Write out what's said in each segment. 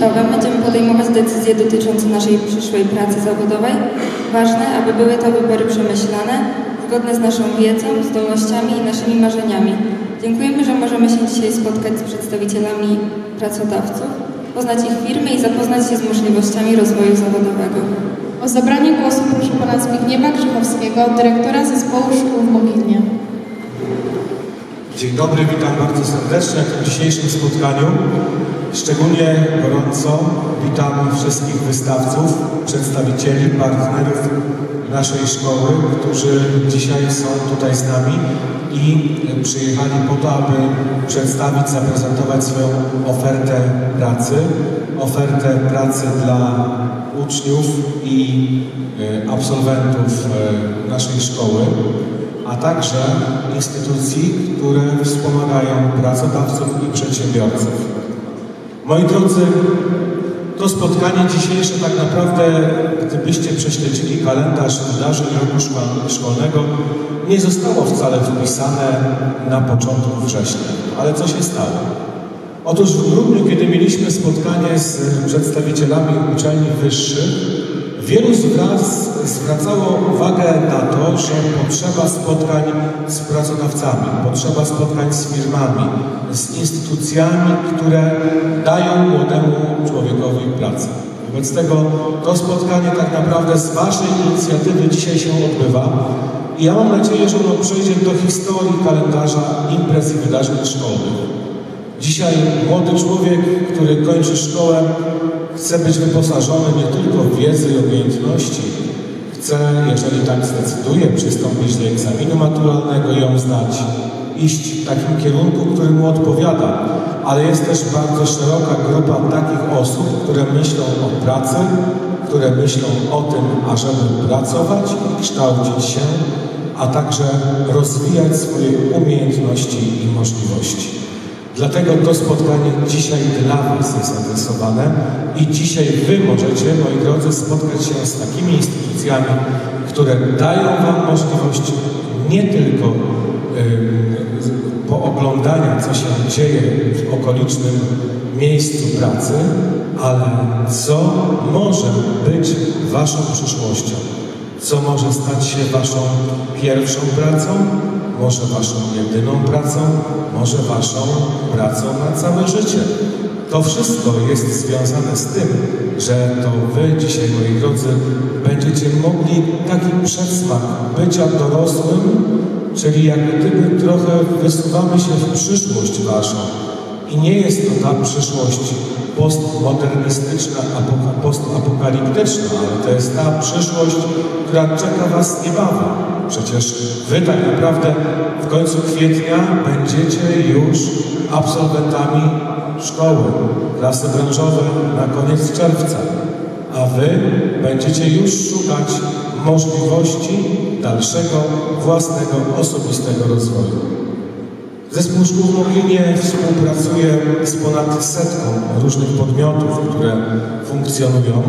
Będziemy podejmować decyzje dotyczące naszej przyszłej pracy zawodowej. Ważne, aby były to wybory przemyślane, zgodne z naszą wiedzą, zdolnościami i naszymi marzeniami. Dziękujemy, że możemy się dzisiaj spotkać z przedstawicielami pracodawców, poznać ich firmy i zapoznać się z możliwościami rozwoju zawodowego. O zabranie głosu proszę pana Zbigniewa Grzechowskiego, dyrektora zespołu szkół w Mogilnie. Dzień dobry, witam bardzo serdecznie w dzisiejszym spotkaniu. Szczególnie gorąco witam wszystkich wystawców, przedstawicieli, partnerów naszej szkoły, którzy dzisiaj są tutaj z nami i przyjechali po to, aby przedstawić, zaprezentować swoją ofertę pracy, ofertę pracy dla uczniów i e, absolwentów e, naszej szkoły a także instytucji, które wspomagają pracodawców i przedsiębiorców. Moi drodzy, to spotkanie dzisiejsze tak naprawdę, gdybyście prześledzili kalendarz wydarzeń roku szkol- szkolnego, nie zostało wcale wpisane na początku września. Ale co się stało? Otóż w grudniu, kiedy mieliśmy spotkanie z przedstawicielami uczelni wyższych, Wielu z Was zwracało uwagę na to, że potrzeba spotkań z pracodawcami, potrzeba spotkań z firmami, z instytucjami, które dają młodemu człowiekowi pracę. Wobec tego to spotkanie tak naprawdę z Waszej inicjatywy dzisiaj się odbywa i ja mam nadzieję, że ono przejdzie do historii kalendarza imprez i wydarzeń szkolnych. Dzisiaj młody człowiek, który kończy szkołę, chce być wyposażony nie tylko w wiedzę i umiejętności, chce, jeżeli tak zdecyduje, przystąpić do egzaminu maturalnego i ją zdać, iść w takim kierunku, który mu odpowiada. Ale jest też bardzo szeroka grupa takich osób, które myślą o pracy, które myślą o tym, ażeby pracować i kształcić się, a także rozwijać swoje umiejętności i możliwości. Dlatego to spotkanie dzisiaj dla Was jest adresowane i dzisiaj Wy możecie, moi drodzy, spotkać się z takimi instytucjami, które dają Wam możliwość nie tylko pooglądania, co się dzieje w okolicznym miejscu pracy, ale co może być Waszą przyszłością, co może stać się Waszą pierwszą pracą, może Waszą jedyną pracą, może Waszą pracą na całe życie. To wszystko jest związane z tym, że to Wy dzisiaj, moi drodzy, będziecie mogli taki przedsmak bycia dorosłym, czyli jak gdyby trochę wysuwamy się w przyszłość Waszą. I nie jest to ta przyszłość postmodernistyczna, apoka- postapokaliptyczna, ale to jest ta przyszłość, która czeka Was niebawem. Przecież Wy tak naprawdę w końcu kwietnia będziecie już absolwentami szkoły, klasy branżowej na koniec czerwca, a Wy będziecie już szukać możliwości dalszego własnego osobistego rozwoju. Zespół Szkół w Moglinie współpracuje z ponad setką różnych podmiotów, które funkcjonują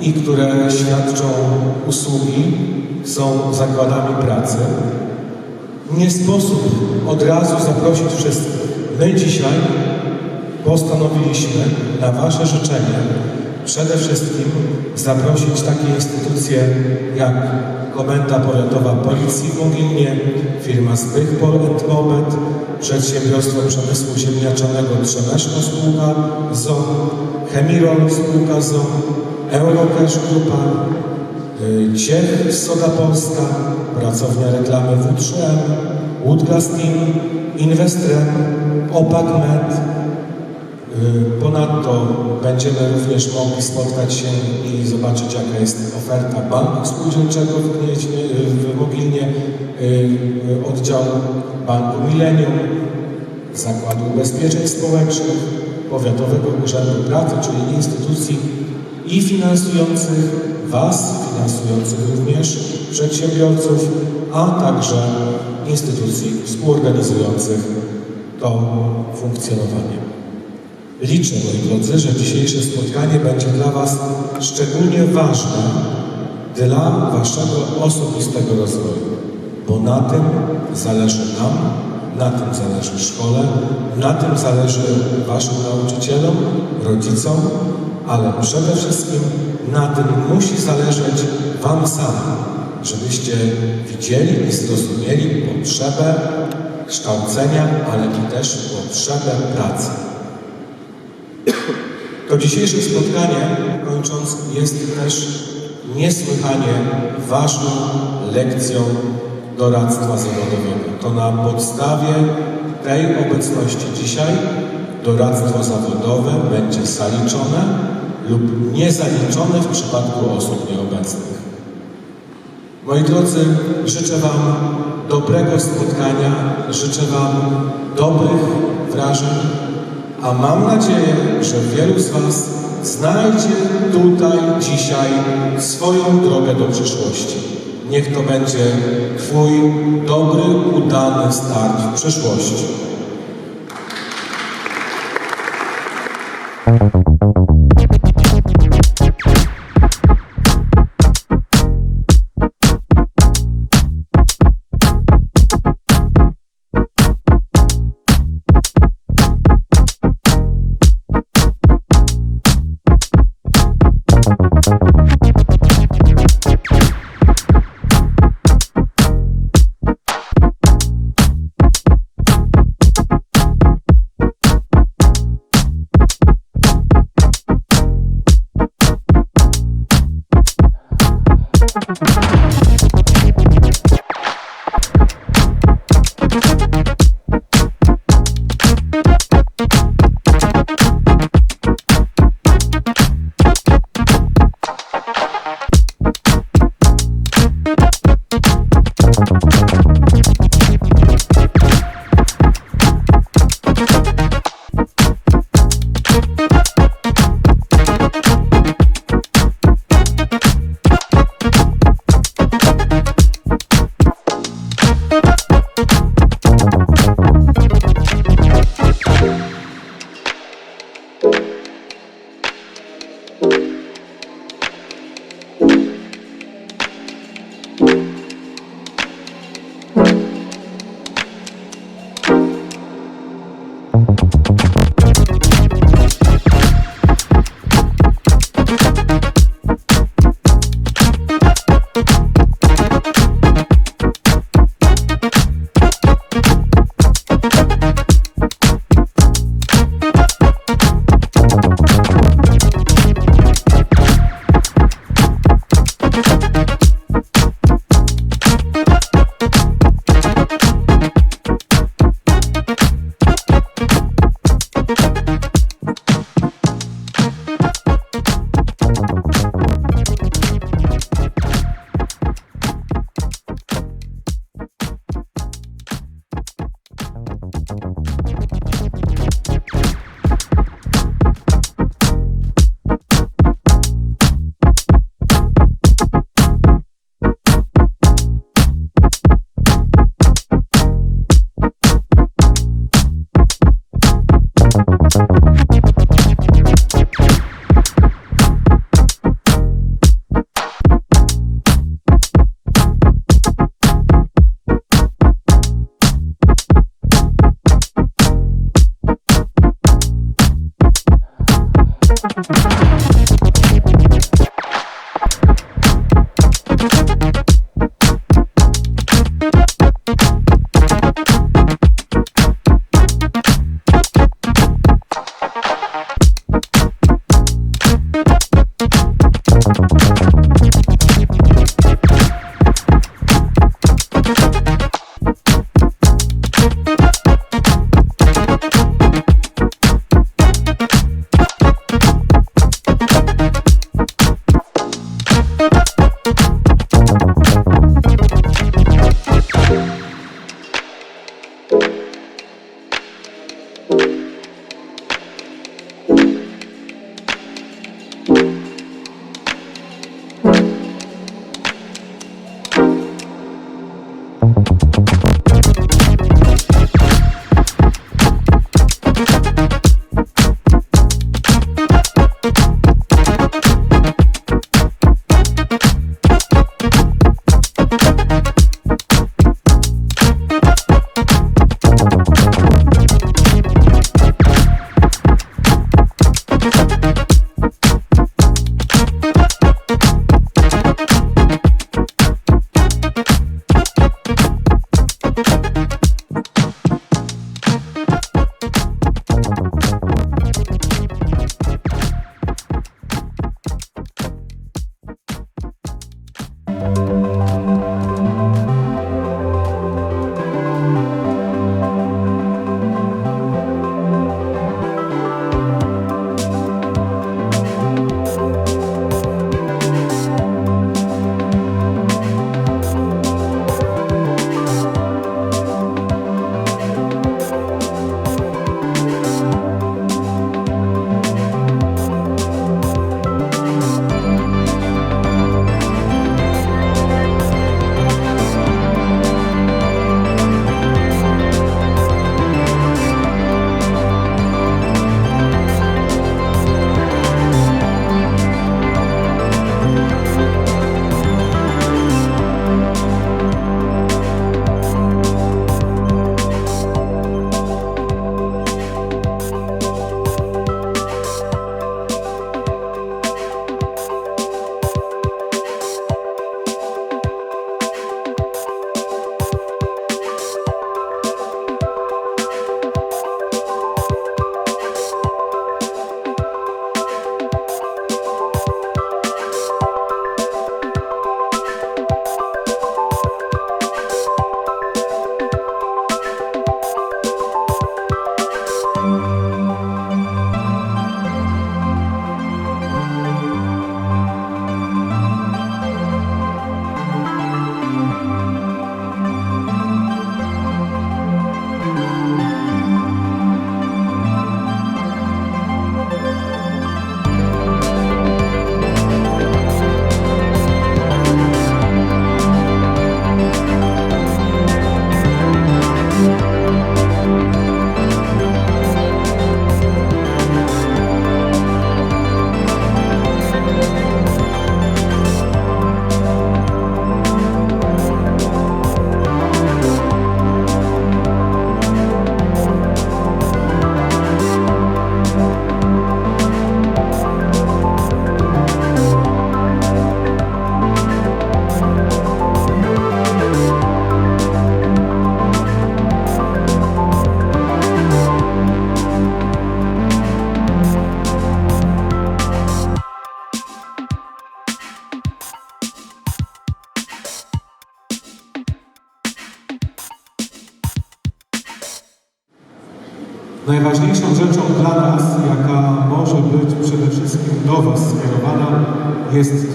i które świadczą usługi, są zakładami pracy. Nie sposób od razu zaprosić wszystkich. My dzisiaj postanowiliśmy na Wasze życzenie przede wszystkim zaprosić takie instytucje jak Komenda Powiatowa Policji w Mogilnie, firma Zbych Polet Przedsiębiorstwo Przemysłu Ziemniaczanego Trzemeszno Spółka ZO, Chemirol Spółka ZO, Eurocash Grupa, y, Ciech Soda Polska, Pracownia Reklamy W3M, Woodglass Team, Inwestrem, Opak Med, Y, Ponadto będziemy również mogli spotkać się i zobaczyć, jaka jest oferta Banku Spółdzielczego w, Gnieźnie, y, w Mogilnie, oddziału Banku Millennium, Zakładu Ubezpieczeń Społecznych, Powiatowego Urzędu Pracy, czyli instytucji i finansujących Was, finansujących również przedsiębiorców, a także instytucji współorganizujących to funkcjonowanie. Liczę, moi drodzy, że dzisiejsze spotkanie będzie dla Was szczególnie ważne dla Waszego osobistego rozwoju, bo na tym zależy nam, na tym zależy szkole, na tym zależy Waszym nauczycielom, rodzicom, ale przede wszystkim na tym musi zależeć Wam samym, żebyście widzieli i zrozumieli potrzebę kształcenia, ale i też potrzebę pracy. To dzisiejsze spotkanie, kończąc, jest też niesłychanie ważną lekcją doradztwa zawodowego. To na podstawie tej obecności dzisiaj doradztwo zawodowe będzie zaliczone lub niezaliczone w przypadku osób nieobecnych. Moi drodzy, życzę Wam dobrego spotkania, życzę Wam dobrych wrażeń, a mam nadzieję, że wielu z Was znajdzie tutaj dzisiaj swoją drogę do przyszłości. Niech to będzie Twój dobry, udany start w przyszłości.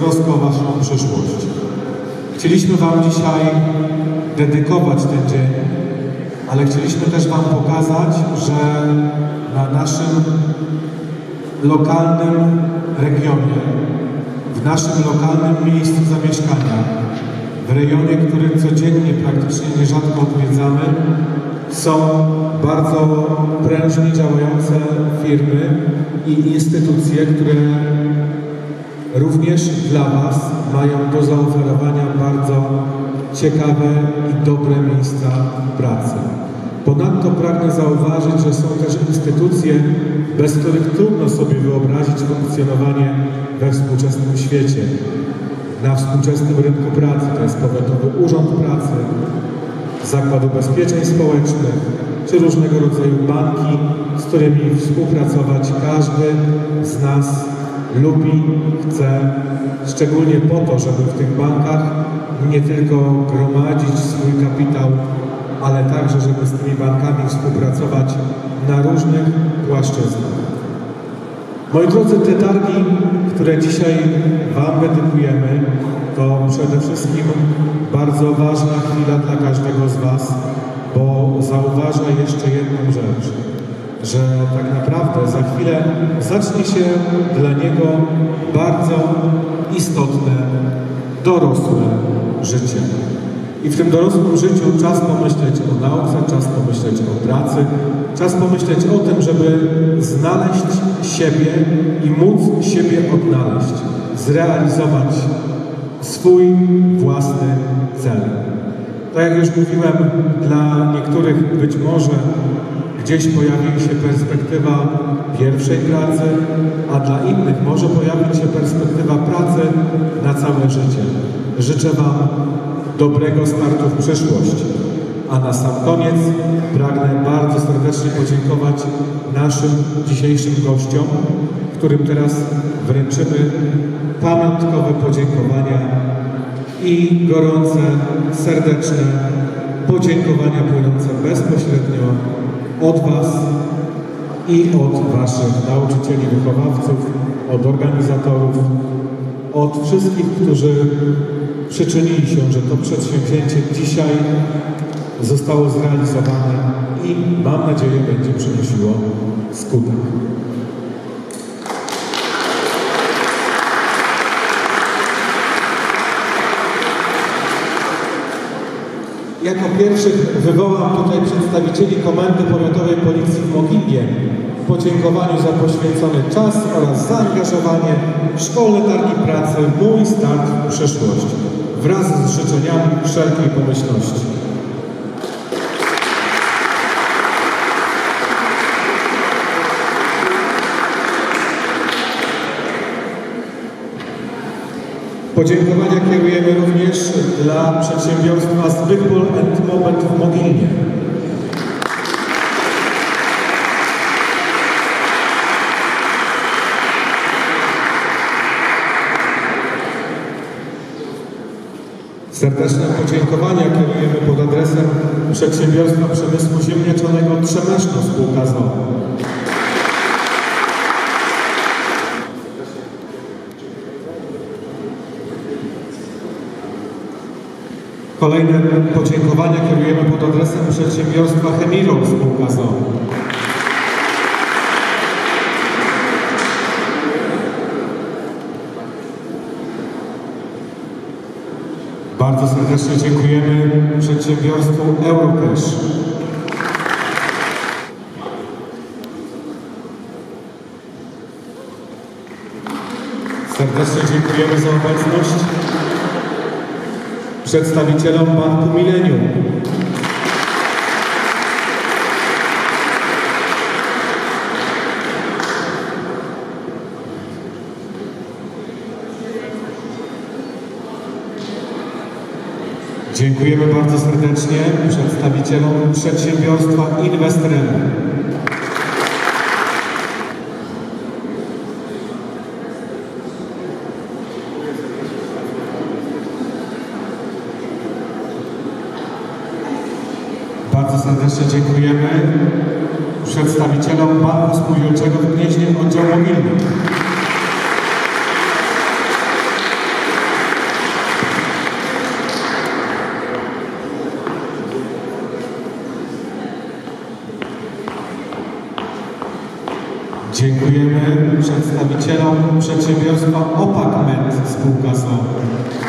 Jest troska o Waszą przyszłość. Chcieliśmy Wam dzisiaj dedykować ten dzień, ale chcieliśmy też Wam pokazać, że na naszym lokalnym regionie, w naszym lokalnym miejscu zamieszkania, w rejonie, który codziennie praktycznie nierzadko odwiedzamy, są bardzo prężnie działające firmy i instytucje, które również dla Was mają do zaoferowania bardzo ciekawe i dobre miejsca pracy. Ponadto pragnę zauważyć, że są też instytucje, bez których trudno sobie wyobrazić funkcjonowanie we współczesnym świecie. Na współczesnym rynku pracy to jest Powiatowy Urząd Pracy, Zakład Ubezpieczeń Społecznych, czy różnego rodzaju banki, z którymi współpracować każdy z nas lubi, chce, szczególnie po to, żeby w tych bankach nie tylko gromadzić swój kapitał, ale także, żeby z tymi bankami współpracować na różnych płaszczyznach. Moi drodzy, te targi, które dzisiaj Wam dedykujemy, to przede wszystkim bardzo ważna chwila dla każdego z Was, bo zauważa jeszcze jedną rzecz, że tak naprawdę za chwilę zacznie się dla niego bardzo istotne, dorosłe życie. I w tym dorosłym życiu czas pomyśleć o nauce, czas pomyśleć o pracy, czas pomyśleć o tym, żeby znaleźć siebie i móc siebie odnaleźć, zrealizować swój własny cel. Tak jak już mówiłem, dla niektórych być może gdzieś pojawi się perspektywa pierwszej pracy, a dla innych może pojawić się perspektywa pracy na całe życie. Życzę Wam dobrego startu w przyszłość. A na sam koniec pragnę bardzo serdecznie podziękować naszym dzisiejszym gościom, którym teraz wręczymy pamiątkowe podziękowania i gorące, serdeczne podziękowania płynące bezpośrednio od Was i od Waszych nauczycieli, wychowawców, od organizatorów, od wszystkich, którzy przyczynili się, że to przedsięwzięcie dzisiaj zostało zrealizowane i mam nadzieję będzie przynosiło skutek. Jako pierwszych wywołam tutaj przedstawicieli Komendy Powiatowej Policji w Mogilnie w podziękowaniu za poświęcony czas oraz zaangażowanie w szkolne targi pracy Mój Start w Przyszłość wraz z życzeniami wszelkiej pomyślności. Podziękowania kierujemy również dla przedsiębiorstwa Zbychpol and Moment w Mogilnie. Serdeczne podziękowania kierujemy pod adresem Przedsiębiorstwa Przemysłu Ziemniaczanego Trzemeszno Spółka z Kolejne podziękowania kierujemy pod adresem przedsiębiorstwa Chemiro Spółka z. Bardzo serdecznie dziękujemy przedsiębiorstwu Eurocash. Serdecznie dziękujemy za obecność przedstawicielom Banku Millennium. Dziękujemy bardzo serdecznie przedstawicielom przedsiębiorstwa Inwestrem. Bardzo serdecznie dziękujemy przedstawicielom Banku Spółdzielczego w Gnieźnie Oddział Mobilny. Dziękujemy przedstawicielom przedsiębiorstwa OPAK Med Spółka ZOO.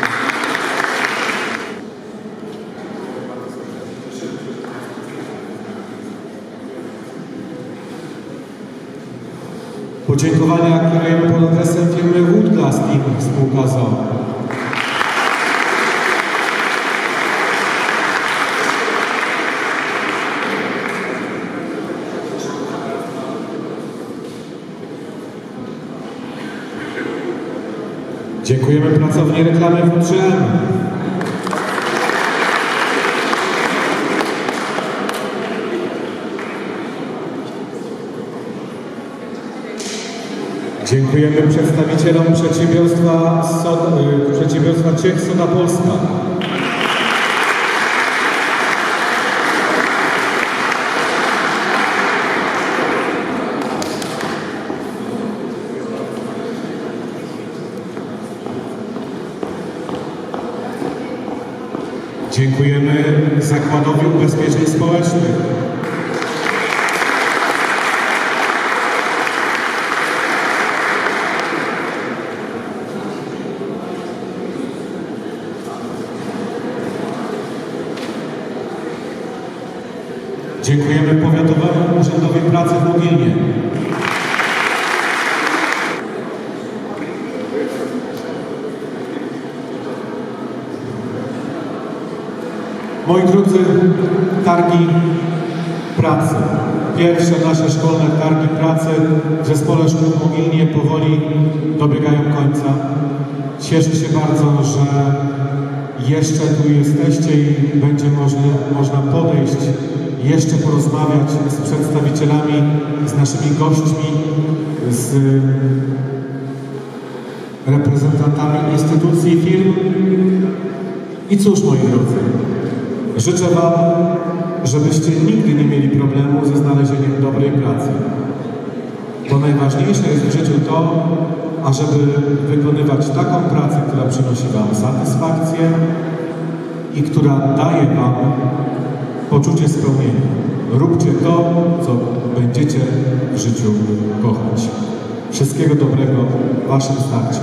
Podziękowania kierujemy pod adresem firmy Woodglasting Spółka ZOO. Dziękujemy pracowni reklamy W3M. Dziękujemy przedstawicielom przedsiębiorstwa, Soda, y, przedsiębiorstwa Ciech Soda Polska. Dziękujemy Zakładowi Ubezpieczeń Społecznych. Dziękujemy Powiatowemu Urzędowi Pracy w Mogilnie. Moi drodzy, targi pracy. Pierwsze nasze szkolne targi pracy w Zespole Szkół w Mogilnie powoli dobiegają końca. Cieszę się bardzo, że jeszcze tu jesteście i będzie można podejść, jeszcze porozmawiać z przedstawicielami, z naszymi gośćmi, z reprezentantami instytucji i firm. I cóż, moi drodzy, życzę Wam, żebyście nigdy nie mieli problemu ze znalezieniem dobrej pracy. Bo najważniejsze jest w życiu to, ażeby wykonywać taką pracę, która przynosi Wam satysfakcję i która daje Wam poczucie spełnienia. Róbcie to, co będziecie w życiu kochać. Wszystkiego dobrego Waszym starcie.